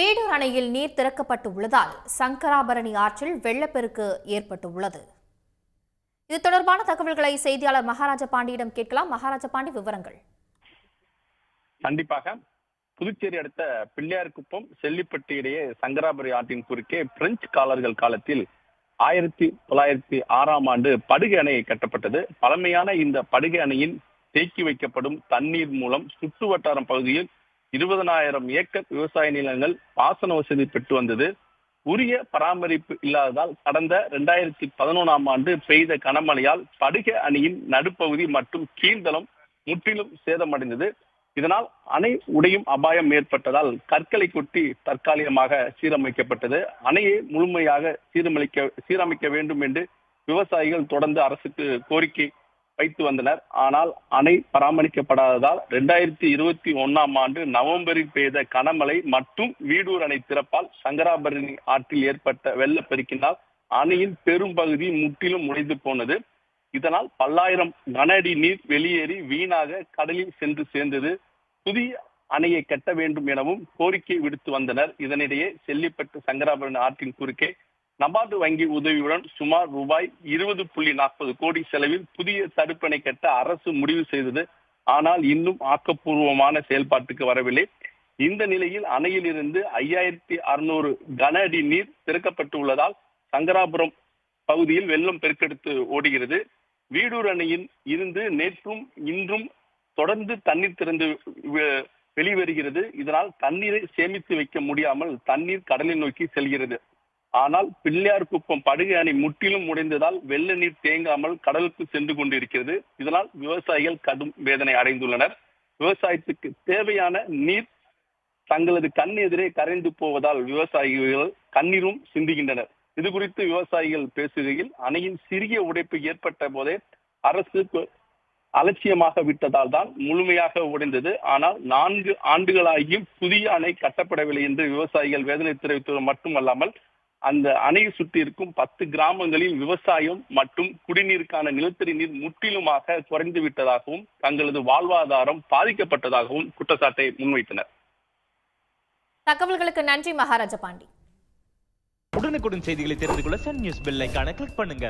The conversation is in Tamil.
வேடூர் அணையில் நீர் திறக்கப்பட்டு உள்ளதால் சங்கராபரணி ஆற்றில் வெள்ளப்பெருக்கு ஏற்பட்டுள்ளது. இது தொடர்பான தகவல்களை செய்தியாளர் மகாராஜா பாண்டியிடம் கேட்கலாம். மகாராஜா பாண்டி விவரங்கள். கண்டிப்பாக. புதுச்சேரி அடுத்த பிள்ளையார்குப்பம் செல்லிப்பட்டு இடையே சங்கராபுரி ஆற்றின் குறுக்கே பிரெஞ்சு காலர்கள் காலத்தில் ஆயிரத்தி தொள்ளாயிரத்தி ஆறாம் ஆண்டு படுகை அணை கட்டப்பட்டது. பழமையான இந்த படுகை அணையின் தேக்கி வைக்கப்படும் தண்ணீர் மூலம் சுற்று வட்டாரம் பகுதியில் இருபதனாயிரம் ஏக்கர் விவசாய நிலங்கள் பாசன வசதி பெற்று வந்தது. உரிய பராமரிப்பு இல்லாததால் கடந்த இரண்டாயிரத்தி பதினொன்றாம் ஆண்டு பெய்த கனமழையால் படுகை அணியின் நடுப்பகுதி மற்றும் கீழ்தளம் முற்றிலும் சேதமடைந்தது. இதனால் அணை உடையும் அபாயம் ஏற்பட்டதால் கற்களை கொட்டி தற்காலிகமாக சீரமைக்கப்பட்டது. அணையை முழுமையாக சீரமைக்க சீரமைக்க வேண்டும் என்று விவசாயிகள் தொடர்ந்து அரசுக்கு கோரிக்கை வைத்து வந்தனர். ஆனால் அணை பராமரிக்கப்படாததால் இரண்டாயிரத்தி இருபத்தி ஒன்னாம் ஆண்டு நவம்பரில் பெய்த கனமழை மற்றும் வீடூர் அணை திறப்பால் சங்கராபரணி ஆற்றில் ஏற்பட்ட வெள்ளப்பெருக்கினால் அணையின் பெரும் பகுதி முற்றிலும் உடைந்து போனது. இதனால் பல்லாயிரம் கன அடி நீர் வெளியேறி வீணாக கடலில் சென்று சேர்ந்தது. புதிய அணையை கட்ட வேண்டும் எனவும் கோரிக்கை விடுத்து வந்தனர். இதனிடையே செல்லிப்பட்டு சங்கராபரணி ஆற்றின் குறுக்கே நபார்டு வங்கி உதவியுடன் சுமார் ரூபாய் இருபது புள்ளி நாற்பது கோடி செலவில் புதிய தடுப்பணை கட்ட அரசு முடிவு செய்தது. ஆனால் இன்னும் ஆக்கப்பூர்வமான செயல்பாட்டுக்கு வரவில்லை. இந்த நிலையில் அணையில் இருந்து ஐயாயிரத்தி அறுநூறு கன அடி நீர் திறக்கப்பட்டு உள்ளதால் சங்கராபுரம் பகுதியில் வெள்ளம் பெருக்கெடுத்து ஓடுகிறது. வீடூர் அணையில் இருந்து நேற்றும் இன்றும் தொடர்ந்து தண்ணீர் திறந்து வெளிவருகிறது. இதனால் தண்ணீரை சேமித்து வைக்க முடியாமல் தண்ணீர் கடலை நோக்கி செல்கிறது. ஆனால் பிள்ளையார்குப்பம் படுகை அணை முற்றிலும் உடைந்ததால் வெள்ள நீர் தேங்காமல் கடலுக்கு சென்று கொண்டிருக்கிறது. இதனால் விவசாயிகள் கடும் வேதனை அடைந்துள்ளனர். விவசாயத்துக்கு தேவையான நீர் தங்களது கண் எதிரே கரைந்து போவதால் விவசாயிகள் கண்ணீரும் சிந்துகின்றனர். இது குறித்து விவசாயிகள் பேசுகையில் அணையின் சிறிய உடைப்பு ஏற்பட்ட போதே அரசு அலட்சியமாக விட்டதால் தான் முழுமையாக உடைந்தது. ஆனால் நான்கு ஆண்டுகளாகியும் புதிய அணை கட்டப்படவில்லை என்று விவசாயிகள் வேதனை தெரிவித்தது மட்டுமல்லாமல் அந்த அணையை சுற்றி இருக்கும் பத்து கிராமங்களில் விவசாயம் மற்றும் குடிநீருக்கான நிலத்தடி நீர் முற்றிலுமாக குறைந்து விட்டதாகவும் தங்களது வாழ்வாதாரம் பாதிக்கப்பட்டதாகவும் குற்றச்சாட்டை முன்வைத்தனர். தகவல்களுக்கு நன்றி மகாராஜா பாண்டி. உடனுக்குடன் செய்திகளை தெரிந்து கொள்ள சன் நியூஸ் பெல் ஐகானை கிளிக் பண்ணுங்க.